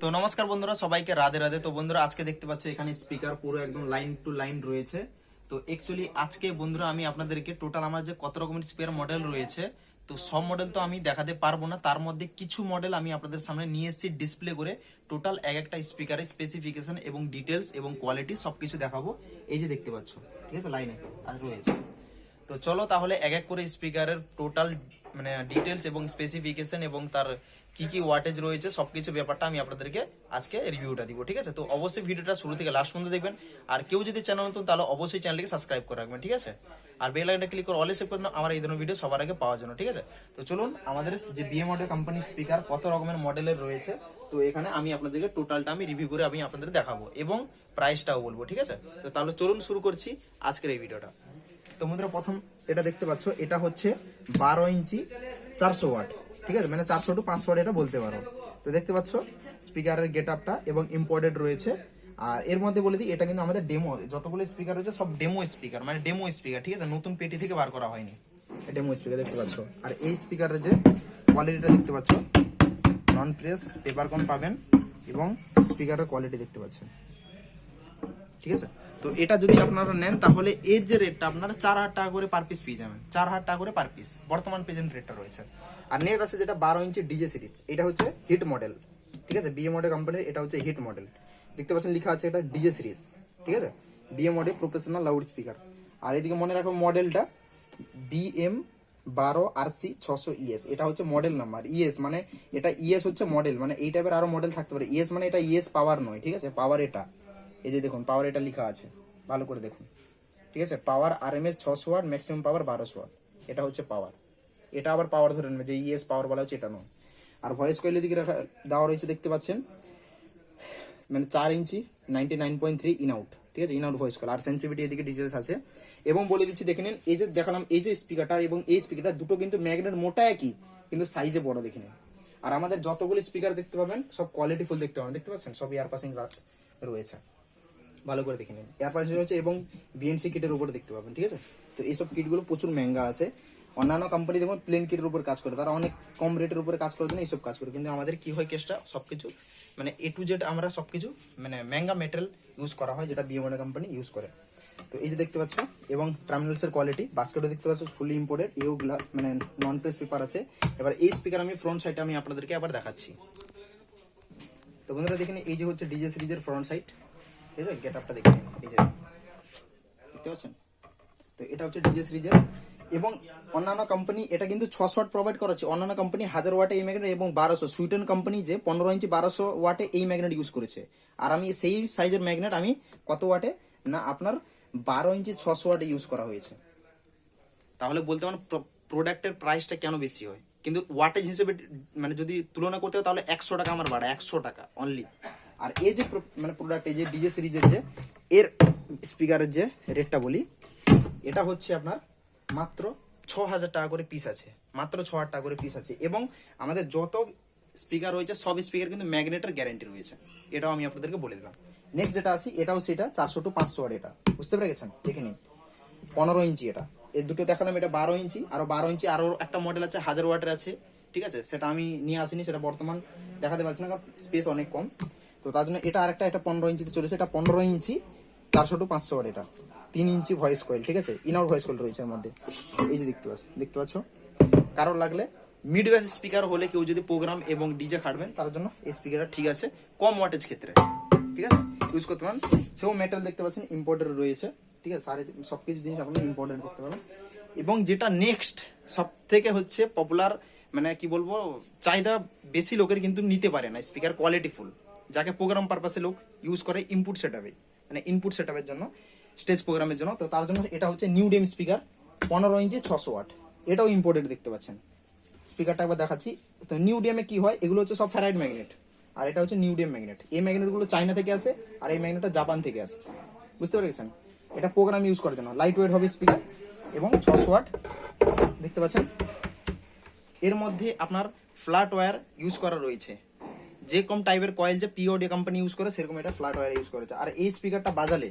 তো নমস্কার বন্ধুরা, সবাইকে রাধে রাধে। তো বন্ধুরা, আজকে দেখতে পাচ্ছ এখানে স্পিকার পুরো একদম লাইন টু লাইন রয়েছে। তো অ্যাকচুয়ালি আজকে বন্ধুরা আমি আপনাদেরকে টোটাল আমার যে কত রকমের স্পিকার মডেল রয়েছে, তো সব মডেল তো আমি দেখাতে পারব না। তার মধ্যে কিছু মডেল আমি আপনাদের সামনে নিয়ে এসেছি ডিসপ্লে করে। টোটাল এক একটা স্পিকারের স্পেসিফিকেশন এবং ডিটেলস এবং কোয়ালিটি সব কিছু দেখাবো। এই যে দেখতে পাচ্ছ, ঠিক আছে লাইনে রয়েছে। তো চলো তাহলে এক এক করে স্পিকারের টোটাল মানে ডিটেলস এবং স্পেসিফিকেশন এবং তার কি কি ওয়াটেজ রয়েছে, সবকিছু ব্যাপারটা আমি আপনাদেরকে আজকে রিভিউটা দিব, ঠিক আছে? তো অবশ্যই ভিডিওটা শুরু থেকে লাস্ট পর্যন্ত দেখবেন। আর কেউ যদি চ্যানেল নতুন, তাহলে অবশ্যই চ্যানেলকে সাবস্ক্রাইব করে রাখবেন, ঠিক আছে? আর বেল আইকনটা ক্লিক করে অলে সেভ করে আমার এই ধরনের ভিডিও সবার আগে পাওয়ার জন্য, ঠিক আছে? তো চলুন, আমাদের যে বিএম অডিও কোম্পানির স্পিকার কত রকমের মডেলের রয়েছে, তো এখানে আমি আপনাদেরকে টোটালটা আমি রিভিউ করে আমি আপনাদের দেখাবো এবং প্রাইসটাও বলব, ঠিক আছে? তো তাহলে চলুন শুরু করছি আজকের এই ভিডিওটা তো বন্ধুরা, প্রথম এটা দেখতে পাচ্ছ, এটা হচ্ছে বারো ইঞ্চি চারশো ওয়াট ঠিক আছে? মানে চারশো টু পাঁচশো এটা বলতে পারো। তো দেখতে পাচ্ছ স্পিকারের গেট আপটা এবং ইম্পোর্টেড রয়েছে। আর এর মধ্যে বলে দিই, এটা কিন্তু আমাদের ডেমো যতগুলো স্পিকার রয়েছে, সব ডেমো স্পিকার মানে ডেমো স্পিকার ঠিক আছে? নতুন পেটি থেকে বার করা হয়নি। ডেমো স্পিকার দেখতে পাচ্ছ? আর এই স্পিকারের যে কোয়ালিটিটা দেখতে পাচ্ছ নন প্রেস পেপার কন পাবেন এবং স্পিকারের কোয়ালিটি দেখতে পাচ্ছেন। ঠিক আছে? তো এটা যদি আপনারা নেন, তাহলে এর যে রেটটা আপনারা চার হাজার টাকা করে পার পিস পেয়ে যাবেন। চার হাজার টাকা করে পার পিস বর্তমান প্রেজেন্ট রেটটা রয়েছে। আর নেট আছে যেটা বারো ইঞ্চি ডিজে সিরিজ এটা হচ্ছে হিট মডেল ঠিক আছে? বিএ মডেল কোম্পানির এটা হচ্ছে হিট মডেল দেখতে পাচ্ছেন লেখা আছে এটা ডিজে সিরিজ ঠিক আছে? BA model professional loud speaker আর এদিকে মনে রাখো মডেলটা বিএম বারো আর সি ছশো ইএস এটা হচ্ছে মডেল নাম্বার ইএস মানে এটা ইএস হচ্ছে মডেল মানে এই টাইপের আরও মডেল থাকতে পারে। ইএস মানে এটা ইএস পাওয়ার নয়। ঠিক আছে? পাওয়ার এটা। এই যে দেখুন পাওয়ার এটা লেখা আছে। ভালো করে দেখুন। ঠিক আছে? পাওয়ার আর এম এস ছশো ওয়াট ম্যাক্সিমাম পাওয়ার বারোশো ওয়াট। এটা হচ্ছে পাওয়ার এটা আবার পাওয়ার ধরে নেবে, যে ইএস পাওয়ার বলা হচ্ছে, এটা নয়। আর ভয়েস কয়েলের দিকে রাখা, দেওয়া রয়েছে, দেখতে পাচ্ছেন? মানে চার ইঞ্চি ninety nine point three in out ঠিক আছে? ইন আউট ভয়েস কল আর সেন্সিভিটি এদিকে ডিটেলস আছে। এবং বলে দিচ্ছি, দেখে নিন, এই যে দেখালাম, এই যে স্পিকারটা এবং এই স্পিকারটা দুটো কিন্তু ম্যাগনেট মোটা একই, কিন্তু সাইজে বড়, দেখে নিন। আর আমাদের যতগুলি স্পিকার দেখতে পাবেন, সব কোয়ালিটি ফুল দেখতে পাবেন। দেখতে পাচ্ছেন? সব ইয়ার পাসিং রয়েছে। ভালো করে দেখে নিন। এয়ার পাসিং রয়েছে এবং বিএনসি কিটের উপরে দেখতে পাবেন, ঠিক আছে? তো এইসব কিটগুলো প্রচুর মেঙ্গা আছে। অন্যান্য কোম্পানি দেখুন প্লেন কিটের উপর কাজ করে। তারা অনেক কম রেটের উপরে কাজ করে জন্য এইসব কাজ করে। কিন্তু আমাদের কি হয় কেসটা সব কিছু মানে এ টু জেড আমরা সব কিছু মানে ম্যাঙ্গা মেটেরিয়াল ইউজ করা হয়, যেটা বিএমএ কোম্পানি ইউজ করে। তো এই যে দেখতে পাচ্ছ, এবং টার্মিনালস এর কোয়ালিটি বাস্কেটও দেখতে পাচ্ছ ফুলি ইম্পোর্টেড এও মানে নন প্রেস পেপার আছে। এবার এই স্পিকার আমি ফ্রন্ট সাইডে আমি আপনাদেরকে আবার দেখাচ্ছি। তো বন্ধুরা দেখেন এই যে হচ্ছে ডিজে সিরিজের ফ্রন্ট সাইড ঠিক আছে গেট আপটা দেখে এই যে দেখতে পাচ্ছেন? তো এটা হচ্ছে ডিজে সিরিজের এবং অন্যান্য কোম্পানি এটা কিন্তু ছশো ওয়াট প্রোভাইড করাচ্ছে। অন্যান্য কোম্পানি হাজার ওয়াটে এই ম্যাগনেট এবং বারোশো। সুইটেন কোম্পানি যে পনেরো ইঞ্চি, বারোশো ওয়াটে এই ম্যাগনেট ইউজ করেছে। আর আমি সেই সাইজের ম্যাগনেট আমি কত ওয়াটে না আপনার বারো ইঞ্চি, ছশো ওয়াটে ইউজ করা হয়েছে। তাহলে বলতে পারেন প্রোডাক্টের প্রাইসটা কেন বেশি হয়? কিন্তু ওয়াটেজ হিসেবে মানে যদি তুলনা করতে হয়, তাহলে একশো টাকা আমার বাড়া একশো টাকা অনলি আর এই যে মানে প্রোডাক্ট এই যে ডিজে সিরিজের যে, এর স্পিকারের যে রেটটা বলি, এটা হচ্ছে আপনার মাত্র ছ হাজার টাকা করে পিস আছে। মাত্র ছ হাজার টাকা করে পিস আছে। এবং আমাদের যত স্পিকার রয়েছে, সব স্পিকার কিন্তু ম্যাগনেটের গ্যারেন্টি রয়েছে। এটাও আমি আপনাদেরকে বলে দিলাম। নেক্সট যেটা আসি, এটাও সেটা চারশো টু পাঁচশো ওয়াট এটা। বুঝতে পেরে গেছেন দেখে নিন। পনেরো ইঞ্চি এটা। এর দুটো দেখালাম, এটা বারো ইঞ্চি। আরও বারো ইঞ্চি, আরও একটা মডেল আছে, হাজার ওয়াটের আছে। ঠিক আছে? সেটা আমি নিয়ে আসিনি, সেটা বর্তমান দেখাতে পারছি না, কারণ স্পেস অনেক কম। তো তার জন্য এটা আরেকটা, এটা পনেরো ইঞ্চিতে চলেছে, এটা পনেরো ইঞ্চি, চারশো টু পাঁচশো ওয়াট এটা। তিন ইঞ্চি ভয়েস কয়েল, ঠিক আছে? ইনার ভয়েস কয়েল রয়েছে এর মধ্যে। এই যে দেখতে পাচ্ছ দেখতে পাচ্ছ? কারোর লাগলে মিড বেস স্পিকার হলে কেউ যদি প্রোগ্রাম এবং ডিজে খাটবেন, তার জন্য এই স্পিকারটা ঠিক আছে, কম ওয়াটেজ ক্ষেত্রে। ঠিক আছে? ইউজ করতে পারেন। সেও মেটাল দেখতে পাচ্ছেন ইম্পোর্টেড রয়েছে। ঠিক আছে? সারে সব কিছু জিনিস আপনি ইম্পোর্টেড দেখতে পাবেন। এবং যেটা নেক্সট সব থেকে হচ্ছে পপুলার মানে কি বলব, চাহিদা বেশি লোকের কিন্তু নিতে পারে না স্পিকার কোয়ালিটি ফুল যাকে প্রোগ্রাম পারপাসে লোক ইউজ করে ইনপুট সেটআপে মানে ইনপুট সেটআপের জন্য স্টেজ প্রোগ্রামের জন্য। তো তার জন্য এটা হচ্ছে নিউ ডেম স্পিকার পনেরো ইঞ্চি ছশো ওয়াট এটাও ইম্পোর্টেড দেখতে পাচ্ছেন। স্পিকারটা একবার দেখাচ্ছি। তো নিউ ডিএমে কি হয়? এগুলো হচ্ছে সব ফ্যারাইড ম্যাগনেট আর এটা হচ্ছে নিউ ডিএম ম্যাগনেট এই ম্যাগনেটগুলো চায়না থেকে আসে, আর এই ম্যাগনেটটা জাপান থেকে আসে। বুঝতে পেরেছেন? এটা প্রোগ্রাম ইউজ করার জন্য। লাইট ওয়েট হবে স্পিকার এবং ছশো ওয়াট দেখতে পাচ্ছেন? এর মধ্যে আপনার ফ্ল্যাট ওয়্যার ইউজ করা রয়েছে। যে কম টাইপের কয়েল যে পিওডি কোম্পানি ইউজ করে, সেরকম এটা ফ্ল্যাট ওয়্যার ইউজ করেছে। আর এই স্পিকারটা বাজালে,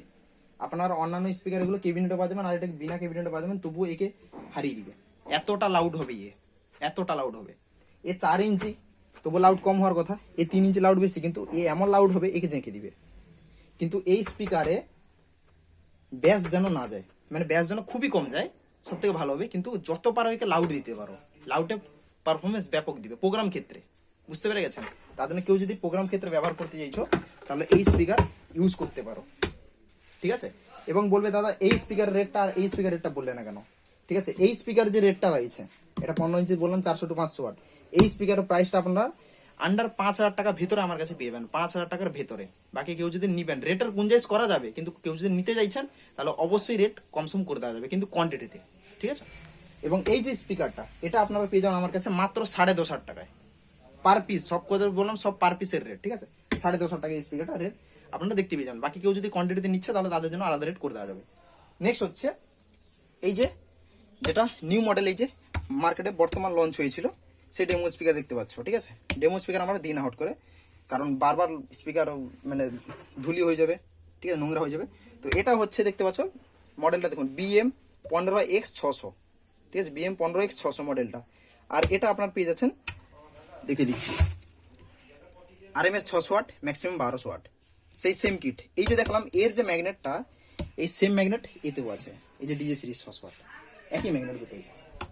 আপনার অন্যান্য স্পিকার এগুলো কেবিনেটে বাজাবেন আর এটা বিনা কেবিনেটে বাজাবেন তবুও একে হারিয়ে দিবে। এতটা লাউড হবে ইয়ে এতটা লাউড হবে। এ চার ইঞ্চি তবু লাউড কম হওয়ার কথা। এ তিন ইঞ্চি লাউড বেশি, কিন্তু এ এমন লাউড হবে, একে জেঁকে দিবে। কিন্তু এই স্পিকারে ব্যাস যেন না যায়। মানে ব্যাস যেন খুবই কম যায় সব থেকে ভালো হবে। কিন্তু যত পারো একে লাউড দিতে পারো। লাউডে পারফরমেন্স ব্যাপক দিবে প্রোগ্রাম ক্ষেত্রে। বুঝতে পেরে গেছেন? তার জন্য কেউ যদি প্রোগ্রাম ক্ষেত্রে ব্যবহার করতে চাইছো, তাহলে এই স্পিকার ইউজ করতে পারো। ঠিক আছে? এবং বলবে, দাদা, এই স্পিকার রেটটা আর এই স্পিকার রেটটা বললে না কেন? ঠিক আছে? এই স্পিকার যে রেটটা রয়েছে, এটা পনেরো ইঞ্চি বললাম, চারশো টু পাঁচশো ওয়াট এই স্পিকারের প্রাইসটা আপনারা আন্ডার পাঁচ হাজার টাকা ভেতরে আমার কাছে পেয়ে যাবেন, পাঁচ হাজার টাকার ভেতরে। বাকি কেউ যদি নিবেন রেটের গুঞ্জাইশ করা যাবে, কিন্তু কেউ যদি নিতে চাইছেন, তাহলে অবশ্যই রেট কমসম করে দেওয়া যাবে, কিন্তু কোয়ান্টিটিতে ঠিক আছে? এবং এই যে স্পিকারটা এটা আপনারা পেয়ে যাবেন আমার কাছে মাত্র সাড়ে দশ হাজার টাকায়। পার পিস সব কথা বললাম, সব পার পিসের রেট ঠিক আছে? সাড়ে দশ টাকা স্পিকারটা রেট আপনারা দেখতে পেয়ে যাবেন। বাকি কেউ যদি কোয়ান্টিটিতে নিচ্ছে, তাহলে তাদের জন্য আলাদা রেট করে দেওয়া যাবে। নেক্সট হচ্ছে, এই যে, যেটা নিউ মডেল এই যে মার্কেটে বর্তমান লঞ্চ হয়েছিল, সেই ডেমো স্পিকার দেখতে পাচ্ছ, ঠিক আছে? ডেমো স্পিকার আমরা দিন হট করে, কারণ বারবার স্পিকার মানে ধুলি হয়ে যাবে, ঠিক আছে? নোংরা হয়ে যাবে। তো এটা হচ্ছে, দেখতে পাচ্ছ মডেলটা দেখুন বিএম পনেরো এক্স ছশো, ঠিক আছে? বিএম পনেরো এক্স ছশো মডেলটা আর এটা আপনার পেয়ে যাচ্ছেন দেখে দিচ্ছি। আর এম এস ছশো ওয়াট ম্যাক্সিমাম বারোশো ওয়াট। সেই সেম কিট এই যে দেখলাম, এর যে ম্যাগনেটটা এই সেম ম্যাগনেট এতেও আছে। এই যে ডিজে সিরিজ ছশো ওয়াট। একই ম্যাগনেট দুটোই।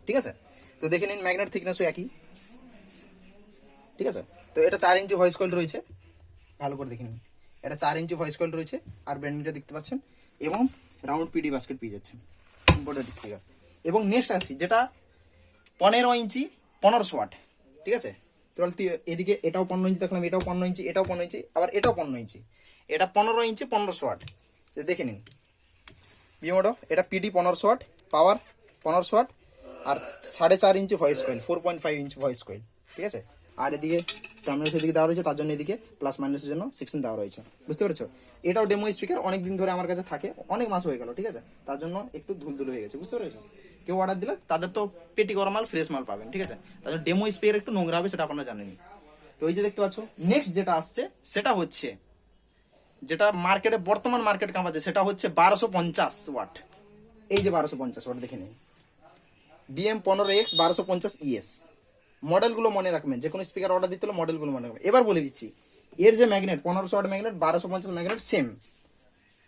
ঠিক আছে? তো দেখে নিন ম্যাগনেট থিকনেসও একই। ঠিক আছে? তো এটা চার ইঞ্চি ভয়েস কয়েল রয়েছে। ভালো করে দেখে নিন। এটা চার ইঞ্চি ভয়েস কয়েল রয়েছে। আর ব্র্যান্ডিংটা দেখতে পাচ্ছেন। এবং রাউন্ড পিডি বাস্কেট পেয়ে যাচ্ছেন। ইম্পোর্টেড স্পিকার এবং নেক্সট আসছি, যেটা পনেরো ইঞ্চি, পনেরোশো ওয়াট। ঠিক আছে? তো এদিকে এটাও পনেরো ইঞ্চি দেখলাম এটাও পনেরো ইঞ্চি, এটাও পনেরো ইঞ্চি, আবার এটাও পনেরো ইঞ্চি। এটা পনেরো ইঞ্চি, পনেরোশো তো দেখে নিন। বিমোডো এটা পিডি পনেরোশো ওয়াট পাওয়ার পনেরোশো ওয়াট, আর সাড়ে চার ইঞ্চি voice coil four point five inch voice coil ঠিক আছে? আর এদিকে টার্মিনাল এদিকে দেওয়া রয়েছে, তার জন্য এদিকে প্লাস মাইনাসের জন্য সিক্সটিন দেওয়া রয়েছে। বুঝতে পেরেছ? এটাও ডেমো স্পিকার অনেক দিন ধরে আমার কাছে থাকে, অনেক মাস হয়ে গেল, ঠিক আছে? তার জন্য একটু ধুলধুল হয়ে গেছে, বুঝতে পেরেছ? কেউ অর্ডার দিলে তাদের তো পেটি করা মাল ফ্রেশ মাল পাবেন, ঠিক আছে? জন্য ডেমো স্পিকার একটু নোংরা হবে, সেটা আপনারা জানেনি তো এই যে দেখতে পাচ্ছ নেক্সট যেটা আসছে, সেটা হচ্ছে, যেটা মার্কেটে বর্তমান মার্কেট কামাচ্ছে সেটা হচ্ছে বারোশো পঞ্চাশ ওয়াট এই যে বারোশো পঞ্চাশ ওয়াট দেখে নিন। বিএম পনেরো এক্স বারোশো পঞ্চাশ ইএস মডেলগুলো মনে রাখবেন যে কোনো স্পিকার অর্ডার দিতে হলে মডেলগুলো মনে রাখবেন। এবার বলে দিচ্ছি, এর যে ম্যাগনেট পনেরোশো ওয়াট ম্যাগনেট বারোশো পঞ্চাশ ম্যাগনেট সেম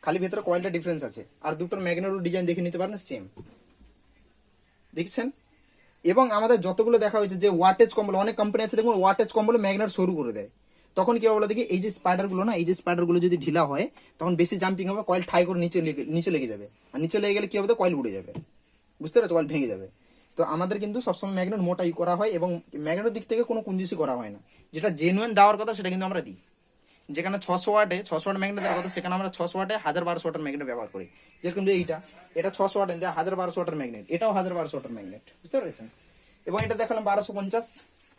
খালি ভেতরে কয়েলটা ডিফারেন্স আছে। আর দুটোর ম্যাগনেটের ডিজাইন দেখে নিতে পারেন সেম দেখছেন? এবং আমাদের যতগুলো দেখা হয়েছে যে ওয়াটেজ কম্বল, অনেক কোম্পানি আছে দেখুন ওয়াটেজ কম্বল ম্যাগনেট শুরু করে দেয়। তখন কি হবে দেখি, এই যে স্পাইডারগুলো না, এই যে স্পাইডারগুলো যদি ঢিলা হয়, তখন বেশি জাম্পিং হবে কয়েল ঠাই করে নিচে নিচে লেগে যাবে। আর নিচে লেগে গেলে কি হবে কয়েল উড়ে যাবে। বুঝতে পারছ? কয়েল ভেঙে যাবে। তো আমাদের কিন্তু সবসময় ম্যাগনেট মোটাই করা হয় এবং ম্যাগনেটের দিক থেকে কোনো কুঞ্জিসি করা হয় না। যেটা জেনুইন দেওয়ার কথা, সেটা কিন্তু আমরা দিই। যেখানে ছশো ওয়াটে, ছশো ওয়াট ম্যাগনেট দেওয়ার কথা, সেখানে আমরা ছশো ওয়াটে হাজার বারোশো ওয়াটের ম্যাগনেট ব্যবহার করি। যেরকম যে এইটা, এটা ছশো ওয়াট, এটা হাজার বারোশো ওয়াটের ম্যাগনেট, এটাও হাজার বারোশো ওয়াটের ম্যাগনেট, বুঝতে পেরেছেন? এবং এটা দেখালাম বারোশো পঞ্চাশ,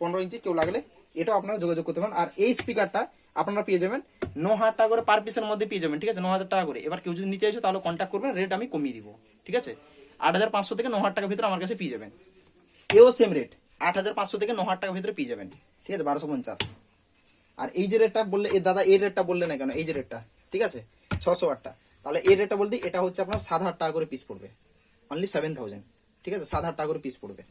পনেরো ইঞ্চি, কেউ লাগলে এটাও আপনারা যোগাযোগ করতে পারেন। আর এই স্পিকারটা আপনারা পেয়ে যাবেন ন হাজার টাকা করে পার পিসের মধ্যে পেয়ে যাবেন, ঠিক আছে? ন হাজার টাকা করে। এবার কেউ যদি নিতে চাইছো তাহলে কন্ট্যাক্ট করবেন রেট আমি কমিয়ে দিব, ঠিক আছে? আট হাজার পাঁচশো থেকে ন হাজার টাকার ভিতরে আমার কাছে পেয়ে যাবেন। এও সেম রেট আট হাজার পাঁচশো থেকে ন হাজার টাকার ভিতরে পেয়ে যাবেন, ঠিক আছে? বারোশো পঞ্চাশ। আর এই যে রেটটা বললে দাদা, এই রেটটা বললে না কেন? এই যে রেটটা, ঠিক আছে? ছশো আটটা। তাহলে এই রেটটা বলতে এটা হচ্ছে আপনার সাত হাজার টাকা করে পিস পড়বে। অনলি সেভেন থাউজেন্ড ঠিক আছে? সাত হাজার টাকা করে পিস পড়বে।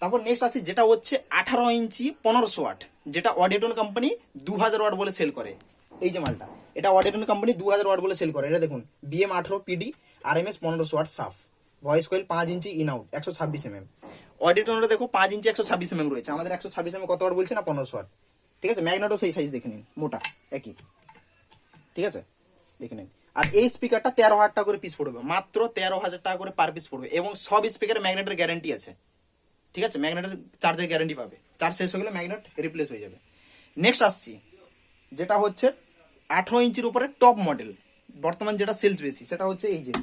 তারপর নেক্সট আসি যেটা হচ্ছে আঠারো ইঞ্চি পনেরোশো ওয়াট যেটা অডিটন কোম্পানি দু হাজার ওয়াট বলে সেল করে। এই যে মালটা, এটা অডিটন কোম্পানি দু হাজার ওয়াট বলে সেল করে। এটা দেখুন বিএম আঠারো পিডি আর এম এস পনেরোশো ওয়াট সাফ। ভয়েস কয়েল পাঁচ ইঞ্চি ইন আউট একশো ছাব্বিশ এম এম অডিটনটা দেখো, পাঁচ ইঞ্চি একশো ছাব্বিশ এম এম রয়েছে। আমাদের একশো ছাব্বিশ এম কত ওয়াট বলছে না পনেরোশো ওয়াট ঠিক আছে? ম্যাগনেটও সেই সাইজ দেখে নিন, মোটা, একই। ঠিক আছে? দেখে নিন। আর এই স্পিকারটা তেরো হাজার টাকা করে পিস পড়বে, মাত্র তেরো হাজার টাকা করে পার পিস পড়বে এবং সব স্পিকারে ম্যাগনেটের গ্যারান্টি আছে। ঠিক আছে? ম্যাগনেটের চার্জের গ্যারেন্টি পাবে। চার্জ শেষ হয়ে গেলে ম্যাগনেট রিপ্লেস হয়ে যাবে। নেক্সট আসছি, যেটা হচ্ছে আঠেরো ইঞ্চির উপরে টপ মডেল বর্তমান যেটা সেলস বেশি, সেটা হচ্ছে এই যে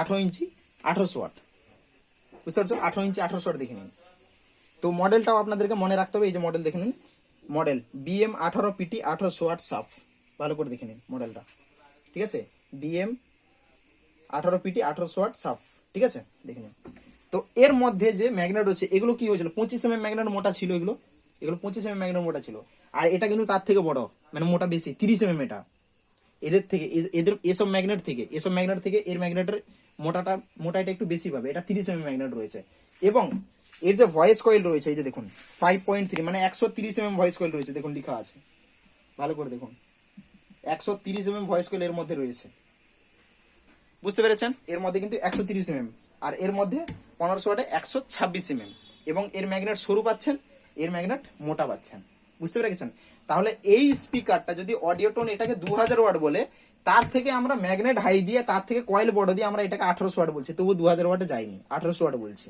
আঠেরো ইঞ্চি আঠারোশো ওয়াট বুঝতে পারছ? আঠেরো ইঞ্চি আঠারোশো ওয়াট দেখে নিন। তো মডেলটাও আপনাদেরকে মনে রাখতে হবে, এই যে মডেল দেখে নিন। মডেল বিএম আঠারো পিটি আঠারোশো ওয়াট সাফ। ভালো করে দেখে নিন মডেলটা। ঠিক আছে? বিএম আঠারো পিটি আঠারোশো ওয়াট সাফ। ঠিক আছে? দেখে নিন। তো এর মধ্যে যে ম্যাগনেট হচ্ছে এগুলো কি হয়েছিল? পঁচিশ এম এম ম্যাগনেট মোটা ছিল এগুলো। এগুলো পঁচিশ এম এম ম্যাগনেট মোটা ছিল। আর এটা কিন্তু তার থেকে বড় মানে মোটা বেশি, তিরিশ এম এম এটা। এদের থেকে এদের, এসব ম্যাগনেট থেকে, এসব ম্যাগনেট থেকে এর ম্যাগনেটের মোটাটা, মোটাইটা একটু বেশি পাবে। এটা তিরিশ এম ম্যাগনেট রয়েছে। এবং এর যে ভয়েস কয়েল রয়েছে, এই যে দেখুন ফাইভ পয়েন্ট থ্রি মানে একশো তিরিশ এমএম ভয়েস কয়েল রয়েছে, দেখুন, লেখা আছে। ভালো করে দেখুন। একশো তিরিশ এমএম ভয়েস কয়েল এর মধ্যে রয়েছে। বুঝতে পেরেছেন? এর মধ্যে কিন্তু একশো তিরিশ এমএম আর এর মধ্যে পনেরোশো ওয়াটে একশো ছাব্বিশ এমএম এবং এর ম্যাগনেট সরু পাচ্ছেন, এর ম্যাগনেট মোটা পাচ্ছেন। বুঝতে পেরেছেন? তাহলে এই স্পিকারটা যদি অডিও টোন এটাকে দু হাজার ওয়াট বলে, তার থেকে আমরা ম্যাগনেট হাই দিয়ে, তার থেকে কয়েল বড় দিয়ে আমরা এটাকে আঠারোশো ওয়াট বলছি। তবু দু হাজার ওয়াটে যায়নি, আঠারোশো ওয়াট বলছি।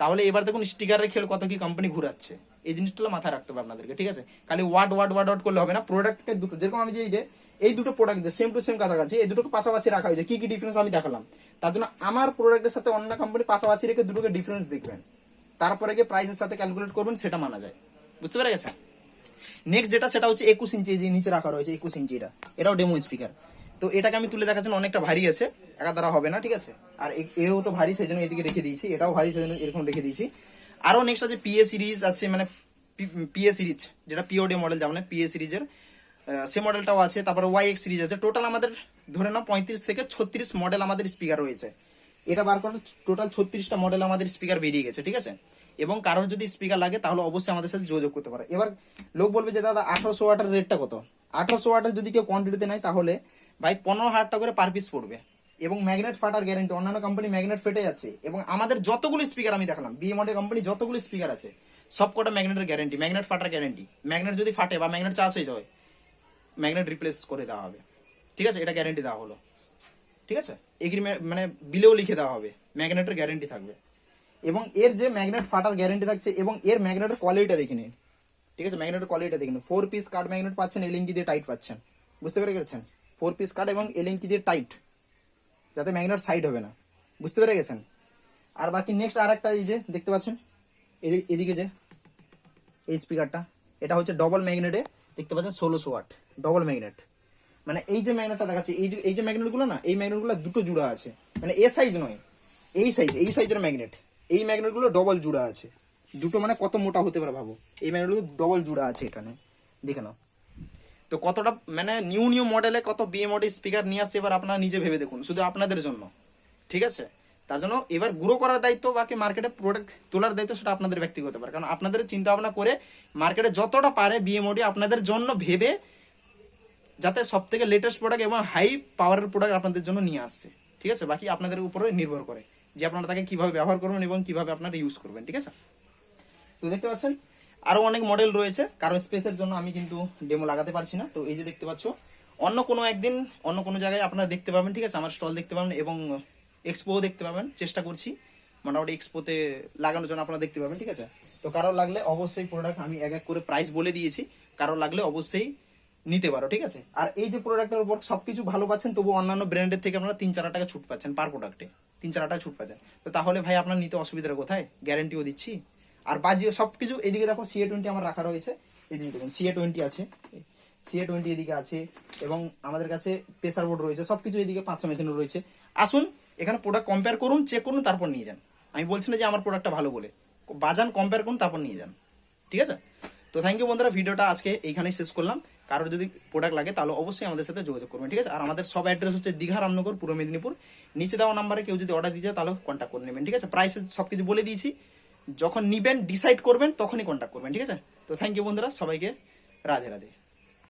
তাহলে এবার দেখুন স্টিকারের খেল কত কি কোম্পানি ঘুরাচ্ছে। এই জিনিসটা মাথায় রাখতে হবে আপনাদেরকে, ঠিক আছে? খালি ওয়াট ওয়াট ওয়াট ওয়াট করলে হবে না প্রোডাক্টকে দুটো, যেরকম আমি যে, এই যে, এই দুটো প্রোডাক্ট সেম টু সেম কাছাকাছি, এই দুটোকে পাশাপাশি রাখা হয়েছে। কি কি ডিফারেন্স আমি দেখালাম। তার জন্য আমার প্রোডাক্টের সাথে অন্য কোম্পানি পাশাপাশি রেখে দুটোকে ডিফারেন্স দেখবেন। তারপরে গিয়ে প্রাইসের সাথে ক্যালকুলেট করবেন, সেটা মানা যায়। বুঝতে পেরে গেছেন? নেক্সট যেটা, সেটা হচ্ছে একুশ ইঞ্চি যে নিচে রাখা রয়েছে একুশ ইঞ্চি এটা। এটাও ডেমো স্পিকার তো এটাকে আমি তুলে দেখাচ্ছেন অনেকটা ভারী আছে, একা দ্বারা হবে না, ঠিক আছে? আর এও তো ভারী সেই জন্য এদিকে রেখে দিয়েছি, এটাও ভারী সেই জন্য এরকম রেখে দিয়েছি। আরও নেক্সট আছে পিএ সিরিজ আছে মানে পিএ সিরিজ যেটা পিওডি মডেল যেমন পিএ সিরিজের সে মডেলটাও আছে, তারপরে ওয়াই এক্স সিরিজ আছে। টোটাল আমাদের, ধরে নাও পঁয়ত্রিশ থেকে ছত্রিশ মডেল আমাদের স্পিকার রয়েছে। এটা বার করে টোটাল ছত্রিশটা মডেল আমাদের স্পিকার বেরিয়ে গেছে, ঠিক আছে? এবং কারোর যদি স্পিকার লাগে, তাহলে অবশ্যই আমাদের সাথে যোগাযোগ করতে পারে। এবার লোক বলবে যে, দাদা, আঠারোশো ওয়াটের রেটটা কত? আঠারোশো ওয়াটের যদি কেউ কোয়ান্টিটিতে নেয়, তাহলে ভাই, পনেরো হাজার টাকা করে পার পিস পড়বে। এবং ম্যাগনেট ফাটার গ্যারেন্টি অন্যান্য কোম্পানি ম্যাগনেট ফেটে যাচ্ছে। এবং আমাদের যতগুলো স্পিকার আমি দেখলাম বিএমডে কোম্পানি যতগুলো স্পিকার আছে সব কটা ম্যাগনেটের গ্যারেন্টি ম্যাগনেট ফাটার গ্যারেন্টি ম্যাগনেট যদি ফাটে বা ম্যাগনেট চার্জ হয়ে যায় ম্যাগনেট রিপ্লেস করে দেওয়া হবে। ঠিক আছে? এটা গ্যারেন্টি দেওয়া হলো। ঠিক আছে? এগ্রিমেন্ট মানে বিলেও লিখে দেওয়া হবে। ম্যাগনেটের গ্যারেন্টি থাকবে। এবং এর যে ম্যাগনেট ফাটার গ্যারেন্টি থাকছে, এবং এর ম্যাগনেটের কোয়ালিটিটা দেখে নিন। ঠিক আছে? ম্যাগনেটের কোয়ালিটিটা দেখে নিন। ফোর পিস কার্ড ম্যাগনেট পাচ্ছেন এলিঙ্কি দিয়ে টাইট পাচ্ছেন। বুঝতে পেরে গেছেন? ফোর পিস কার্ড এবং এলিঙ্কি দিয়ে টাইট যাতে ম্যাগনেট সাইড হবে না। বুঝতে পেরে গেছেন? আর বাকি নেক্সট আর একটা এই যে, দেখতে পাচ্ছেন? এদি- এদিকে যে, এই স্পিকারটা এটা হচ্ছে ডবল ম্যাগনেটে দেখতে পাচ্ছেন, ষোলোশো ওয়াট ডবল ম্যাগনেট মানে এই যে ম্যাগনেটটা দেখাচ্ছে, এই যে এই যে ম্যাগনেটগুলো না, এই ম্যাগনেটগুলো দুটো জুড়া আছে। মানে এ সাইজ নয়, এই সাইজ এই সাইজের ম্যাগনেট এই ম্যাগনেটগুলো ডবল জুড়া আছে। দুটো মানে কত মোটা হতে পারে ভাবো? এই ম্যাগনেটগুলো ডবল জুড়া আছে এখানে। দেখে নাও। তো কতটা মানে নিউ নিউ মডেলে কত বিএমওডি স্পিকার নিয়ে আসছে এবার আপনারা নিজে ভেবে দেখুন, শুধু আপনাদের জন্য, ঠিক আছে? তার জন্য এবার গ্রো করার দায়িত্ব বাকি মার্কেটে প্রোডাক্ট তোলার দায়িত্ব সেটা আপনাদের ব্যক্তিগত ব্যাপার, কারণ আপনাদের চিন্তা ভাবনা করে মার্কেটে যতটা পারে বিএমওডি আপনাদের জন্য ভেবে যাতে সব থেকে লেটেস্ট প্রোডাক্ট এবং হাই পাওয়ারের প্রোডাক্ট আপনাদের জন্য নিয়ে আসছে, ঠিক আছে? বাকি আপনাদের উপরে নির্ভর করে যে আপনারা তাকে কীভাবে ব্যবহার করবেন এবং কীভাবে আপনারা ইউজ করবেন, ঠিক আছে? তো দেখতে পাচ্ছেন আরও অনেক মডেল রয়েছে। কারণ স্পেসের জন্য আমি কিন্তু ডেমো লাগাতে পারছি না। তো এই যে দেখতে পাচ্ছ, অন্য কোনো একদিন, অন্য কোনো জায়গায় আপনারা দেখতে পাবেন, ঠিক আছে? আমার স্টল দেখতে পাবেন এবং এক্সপো দেখতে পাবেন। চেষ্টা করছি মোটামুটি এক্সপোতে লাগানোর জন্য আপনারা দেখতে পাবেন, ঠিক আছে? তো কারও লাগলে অবশ্যই প্রোডাক্ট আমি এক এক করে প্রাইস বলে দিয়েছি। কারও লাগলে অবশ্যই নিতে পারো, ঠিক আছে? আর এই যে প্রোডাক্টের উপর সবকিছু ভালো পাচ্ছেন তবু অন্যান্য ব্র্যান্ডের থেকে আপনারা তিন চার টাকা ছুট পাচ্ছেন পার প্রোডাক্টে তিন চার টাকা ছুট পাচ্ছেন। তো তাহলে ভাই আপনার নিতে অসুবিধাটা কোথায়? গ্যারেন্টিও দিচ্ছি। আর বাজিও সবকিছু এদিকে দেখো সিএ টোয়েন্টি আমার রাখা রয়েছে। এদিকে দেখুন সিএ টোয়েন্টি আছে। সিএ টোয়েন্টি এদিকে আছে এবং আমাদের কাছে প্রেসার বোর্ড রয়েছে, সবকিছু এদিকে পাঁচশো মেশিনও রয়েছে। আসুন, এখানে প্রোডাক্ট কম্পেয়ার করুন চেক করুন, তারপর নিয়ে যান। আমি বলছি না যে আমার প্রোডাক্টটা ভালো বলে। বাজান কম্পেয়ার করুন, তারপর নিয়ে যান। ঠিক আছে? তো থ্যাংক ইউ বন্ধুরা, ভিডিওটা আজকে এইখানেই শেষ করলাম। কারোর যদি প্রোডাক্ট লাগে, তাহলে অবশ্যই আমাদের সাথে যোগাযোগ করবেন, ঠিক আছে? আর আমাদের সব অ্যাড্রেস হচ্ছে দীঘা রামনগর, পূর্ব মেদিনীপুর। নিচে দেওয়া নাম্বারে কেউ যদি অর্ডার দিতে তাহলে কন্ট্যাক্ট করে নেবেন, ঠিক আছে? প্রাইস সব কিছু বলে দিয়েছি। যখন নিবেন ডিসাইড করবেন, তখনই কন্ট্যাক্ট করবেন, ঠিক আছে? তো থ্যাংক ইউ বন্ধুরা, সবাইকে, রাধে রাধে।